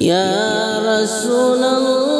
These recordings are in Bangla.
يا رسول الله.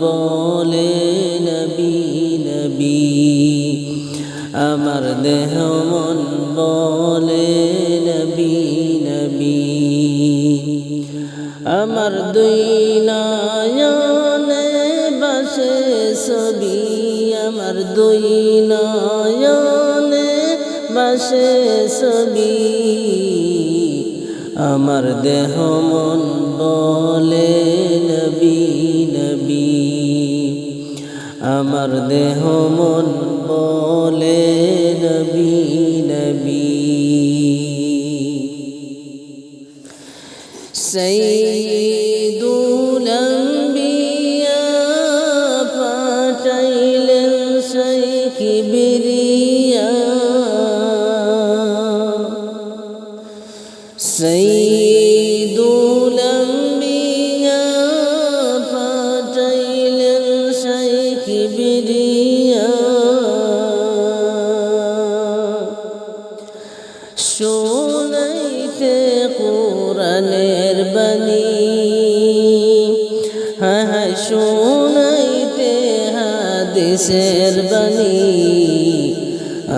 বলে, নবী নবী, আমার দেহ মন বলে, নবী নবী, আমার দুই নয়নে বসে ছবি, আমার দুই নয়নে বসে ছবি, আমার দেহ মন বলে আমার দেহ মন বলে নবী নবী। সৈদুল আম্বিয়া পাঠাইলেন সৈখ বিরিয়া সৈদুল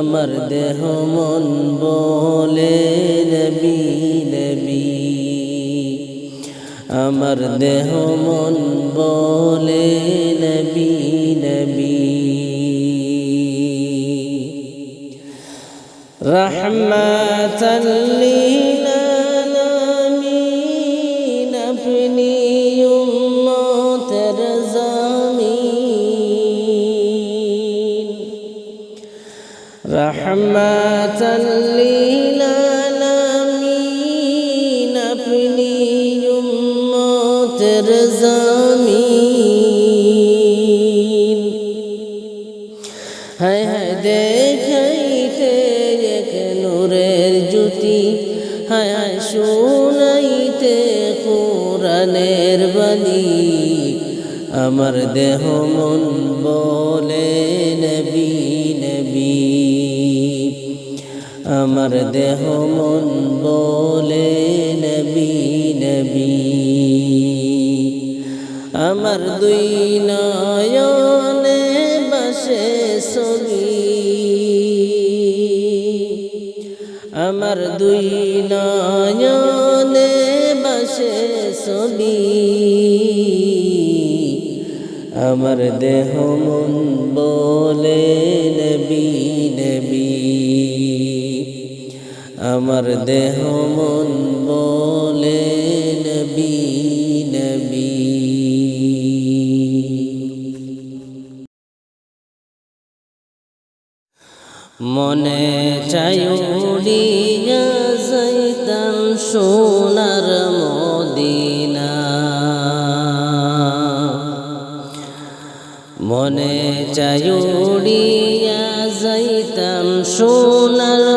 আমার দেহ মন বলে নবি নবি। আমার দেহ মন বলে নবি নবী। রহমাতাল্লি হায় হায় দেখাইতে এক নূরের জ্যোতি। হায় হায় শুনাইতে কোরআনের বাণী। আমার দেহ মন বলে, নবী নবী। আমার দেহ মন বলে, নবী নবী। আমার দুই নয়নে বসে ছবি আমার দুই নয়নে বসে ছবি আমার দেহ মন বলে নবী নবী। আমার দেহ মন বলে নবী মনে চাইউড়িয়া যাইতাম সোনার মদিনা। মনে চায়ুড়িয়া যাইতাম সোনার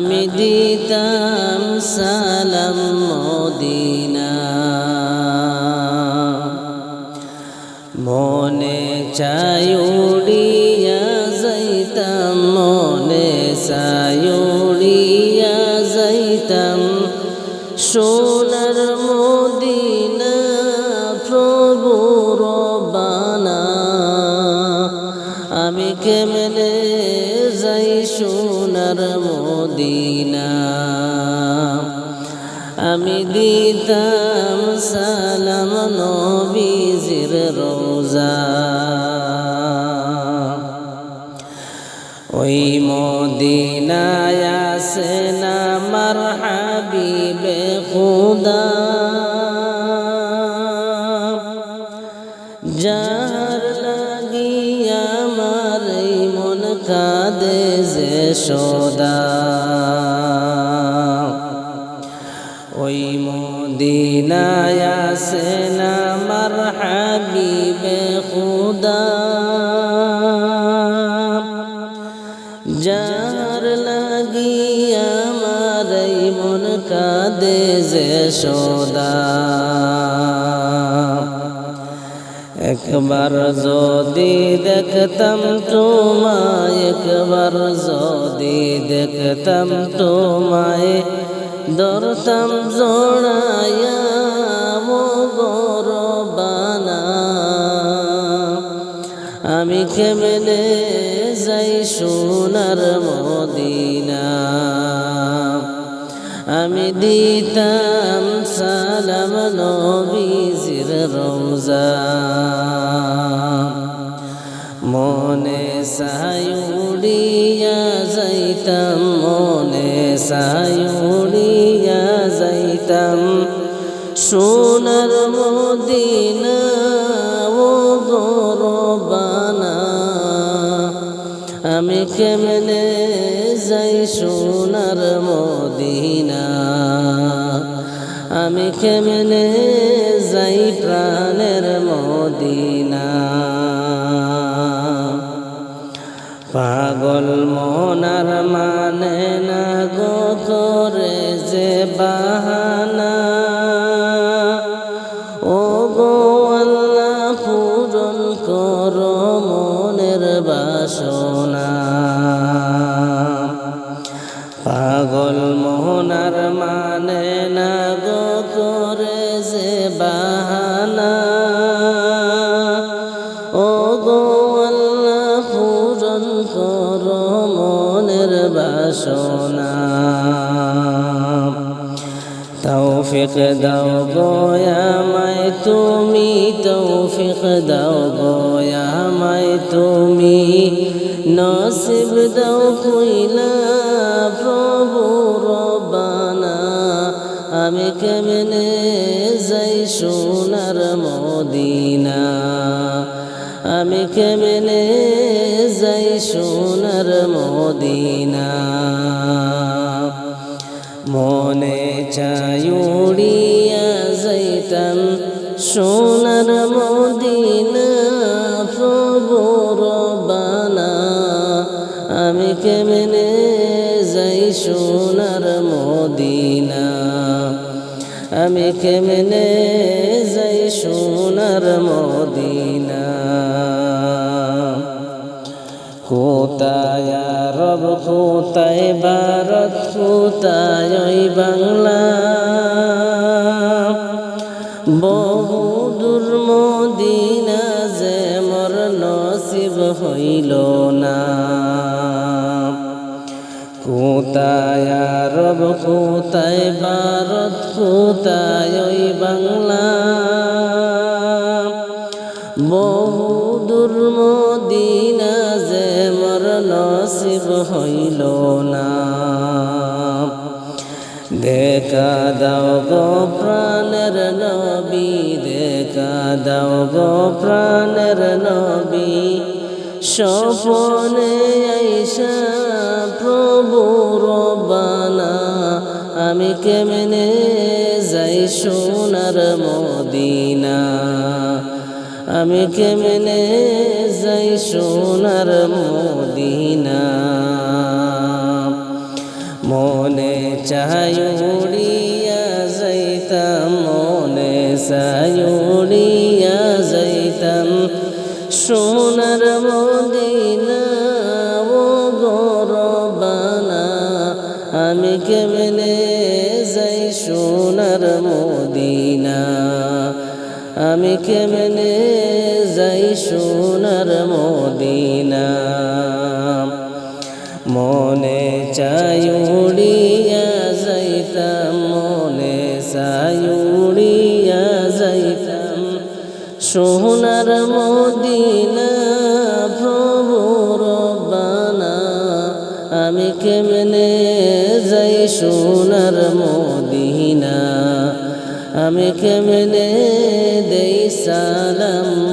আমি দিতাম সালাম মদিনা। মনে চাই উড়িয়া যাইতাম, মনে চাই উড়িয়া যাইতাম। সোনার মদিনা প্রভু রবানা আমি কেমনে মদিনা। আমি দিতাম সালাম নবীজির রোজা। ওই মদিনায় আসে না মার হাবিবে খুদা। সদা ওই মদিনায় আসে না মার হাবিবে খুদা। যার লাগিয়া আমার মন কাঁদে যে সদা একবার যদি দেখতাম তোমায়, একবার যদি দেখতাম তোমায় দরতাম জড়ায়া গরবানা আমি কেমনে যাই সোনার মদিনা? আমি দিতাম সালাম নবীজির রোজা মনে সায়ুড়িয়া যাইতাম, মনে সায়ুড়িয়া যাইতাম। সোনার মদিনা, ও গরবানা, আমি কেমনে যাই সোনার মদিনা? আমি কেমনে যাই প্রাণের মদিনা? পাগল মনার মানে না গো করে যে বাহানা? ও গো আল্লাহ পূরণ কর মনের বাসনা। পাগল মোহনার মানে না গো বাসনা তৌফিক দাও গোয়ামায় তুমি তৌফিক দাও গোয়ামায় তুমি নসিব দাও কইলা, প্রভু রবানা আমি কেমনে যাই সোনার মদিনা? আমি কেমনে যাই সোনার মদিনা? চায়ুড়িয়া যাইতাম সোনার মদিনা প্রভু রবানা আমি কেমনে যাই সোনার মদিনা? আমি কেমনে যাই সোনার মদিনা? কোথায় রব কোথায় ভারত কোথায় বাংলা। বহু দূর মদিনা যে মর নসিব হইল না। কোথায় রব কোথায় ভারত, কোথায় বাংলা। বহু দূর মদিনা যে মর নসিব হইল না। দেখা দাও গো প্রাণের নবী, দেখা দাও গো প্রাণের নবী। স্বপনে আইসা প্রভু রবানা আমি কেমনে যাই সোনার মদিনা। আমি কেমনে যাই সোনার মদিনা? মনে চায়ুড়িয়া যাইতাম, মনে চায়ুড়িয়া যাইতাম সোনার মদিনা। ও গরবানা, আমি কেমনে যাই সোনার মদিনা? আমি কেমনে সোনার মদিনা। মনে চায়ুড়িয়া যাইতাম, মনে চায়ুড়িয়া যাইতাম। সোনার মদিনা, প্রভু রবানা আমি কেমনে যাই সোনার মদিনা? আমি কেমনে দেই সালাম